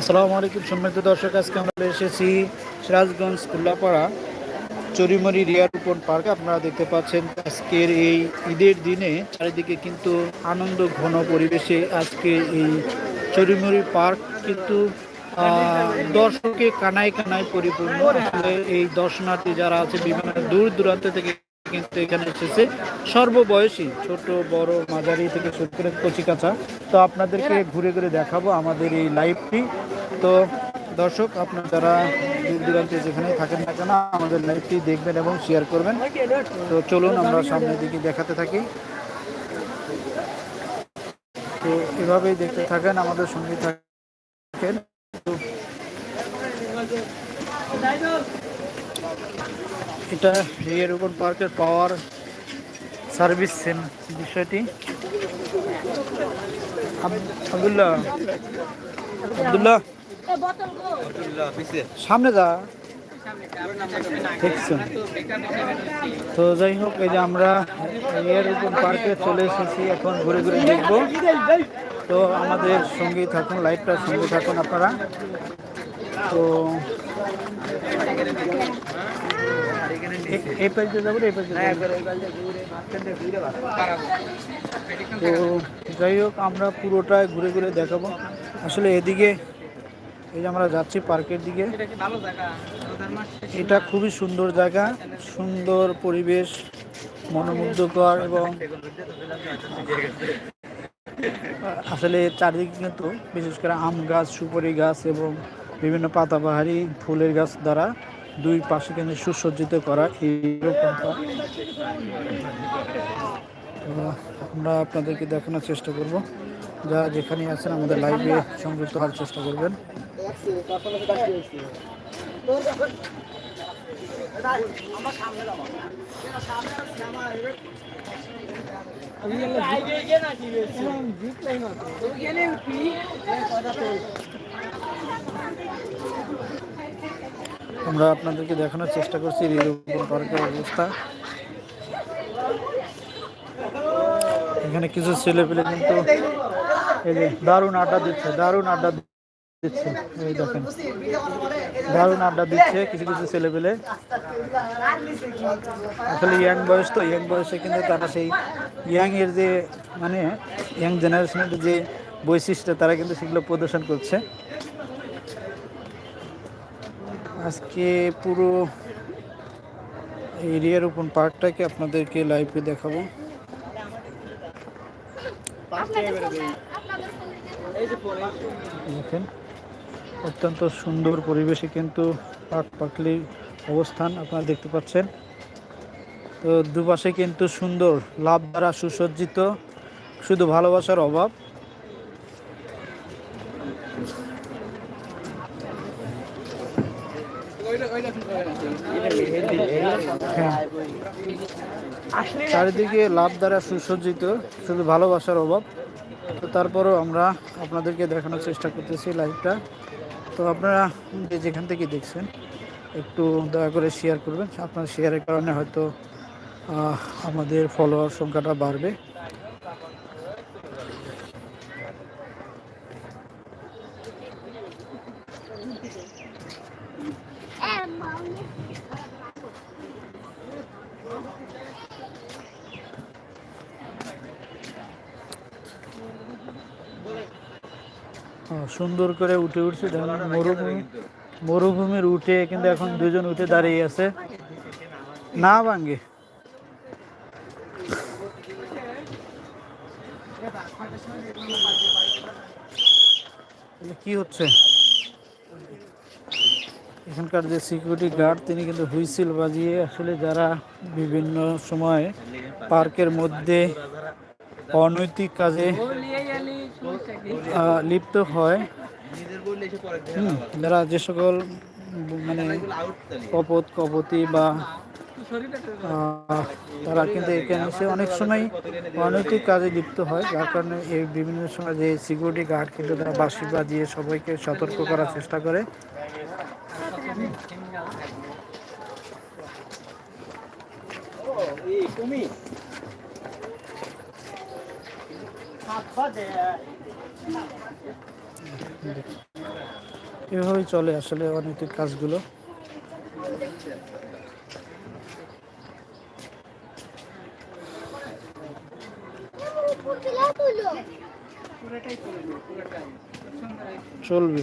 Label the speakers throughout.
Speaker 1: আসসালামু আলাইকুম সম্মানিত দর্শক, আজকে আমরা এসেছি সিরাজগঞ্জ কুল্লাপাড়া, চরিমরি রিয়ার উপন পার্ক। আপনারা দেখতে পাচ্ছেন আজকের এই ঈদের দিনে চারিদিকে কিন্তু আনন্দ, ঘন পরিবেশে আজকে এই চরিমরি পার্ক কিন্তু দর্শকে কানায় কানায় পরিপূর্ণ। আসলে এই দর্শনার্থী যারা আছে, বিভিন্ন দূর দূরান্ত থেকে কিন্তু এখানে এসেছে সর্ববয়সী ছোট, বড়, মাঝারি থেকে শুরু করে কচি কাঁচা। তো আপনাদেরকে ঘুরে ঘুরে দেখাবো আমাদের এই লাইভটি। তো দর্শক, আপনারা যারা দূর দূরান্তে যেখানে থাকেন না কেন, আমাদের লাইভটি দেখবেন এবং শেয়ার করবেন। তো চলুন আমরা সামনের দিকে দেখাতে থাকি। তো এভাবেই দেখতে থাকেন, আমাদের সঙ্গে থাকেন। এটা উপর পার্কের পাওয়ার সার্ভিস সেম বিষয়টি। আব- আব্দুল্লাহ। আব্দুল্লাহ। সামনে যা। তো যাই হোক, এই যে আমরা রিয়ের উপর পার্কে চলে এসেছি, এখন ঘুরে ঘুরে দেখব। তো আমাদের সঙ্গেই থাকুন, লাইভটার সঙ্গে থাকুন আপনারা। তো তো যাই হোক, আমরা পুরোটাই ঘুরে ঘুরে দেখাবো। আসলে এদিকে, এই যে আমরা যাচ্ছি পার্কের দিকে, এটা খুবই সুন্দর জায়গা, সুন্দর পরিবেশ, মনোমুগ্ধকর এবং আসলে চারিদিকে কিন্তু বিশেষ করে আম গাছ, সুপারি গাছ এবং বিভিন্ন পাতাবাহারি ফুলের গাছ দ্বারা দুই পাশে কিন্তু সুসজ্জিত করা তো আমরা আপনাদেরকে দেখানোর চেষ্টা করব। যা যেখানে আছেন আমাদের লাইভে সংযুক্ত হওয়ার চেষ্টা করবেন। আমরা আপনাদেরকে দেখানোর চেষ্টা করছি রিরুপন পার্কের অবস্থা। এখানে কিছু ছেলে পেলে কিন্তু এই যে দারুণ আড্ডা দিচ্ছে, দারুণ আড্ডা দিচ্ছে। এই দেখেন, দারুণ আড্ডা দিচ্ছে কিছু কিছু ছেলে পেলে আসলে ইয়াং বয়স তো, ইয়াং বয়সে কিন্তু তারা সেই ইয়াং এর যে মানে ইয়াং জেনারেশনের যে বৈশিষ্ট্য, তারা কিন্তু সেগুলো প্রদর্শন করছে। আজকে পুরো এরিয়ার ওপেন পার্কটাকে আপনাদেরকে লাইভে দেখাবো। দেখেন, অত্যন্ত সুন্দর পরিবেশে কিন্তু পাক পাকলি অবস্থান আপনারা দেখতে পাচ্ছেন। তো দুপাশে কিন্তু সুন্দর লাভ দ্বারা সুসজ্জিত, শুধু ভালোবাসার অভাব। চারিদিকে লাভ দ্বারা সুসজ্জিত, শুধু ভালোবাসার অভাব। তো তারপরেও আমরা আপনাদেরকে দেখানোর চেষ্টা করতেছি লাইভটা তো আপনারা যে যেখান থেকে দেখছেন, একটু দয়া করে শেয়ার করবেন। আপনার শেয়ারের কারণে হয়তো আমাদের ফলোয়ার সংখ্যাটা বাড়বে। সুন্দর করে উঠে উঠছে। মরুভূমি, মরুভূমির উঠে কিন্তু এখন দুজন উঠে দাঁড়িয়ে আছে। না ভাঙ্গে। কি হচ্ছে? এখানকার যে সিকিউরিটি গার্ড তিনি কিন্তু হুইসিল বাজিয়ে আসলে যারা বিভিন্ন সময় পার্কের মধ্যে অনৈতিক কাজে লিপ্ত হয়। যারা যে সকল মানে কপত, কপতি বা তারা কিন্তু এখানে এসে অনেক সময় অনৈতিক কাজে লিপ্ত হয়, যার কারণে এই বিভিন্ন সময় যে সিকিউরিটি গার্ড কিন্তু তারা বাঁশি বাজিয়ে সবাইকে সতর্ক করার চেষ্টা করে। এভাবেই চলে আসলে অনেকের কাজগুলো। চলবে।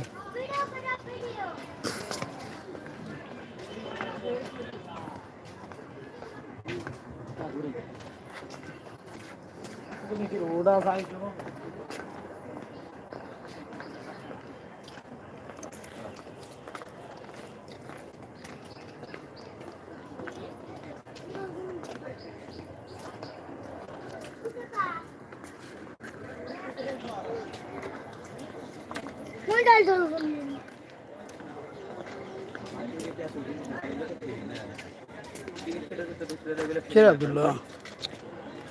Speaker 1: কে আব্দুল্লাহ?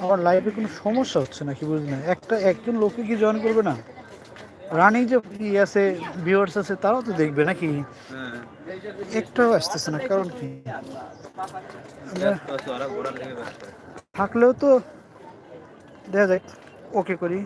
Speaker 1: আমার লাইফে কোনো সমস্যা হচ্ছে না কি বুঝলি? না একটা, একজন লোকে কি জয়েন করবে না? রানিং যে ই আছে ভিউয়ার্স আছে, তারাও তো দেখবে নাকি? একটাও আসতেছে না, কারণ কি? থাকলেও তো, দেখা যাক ওকে করি।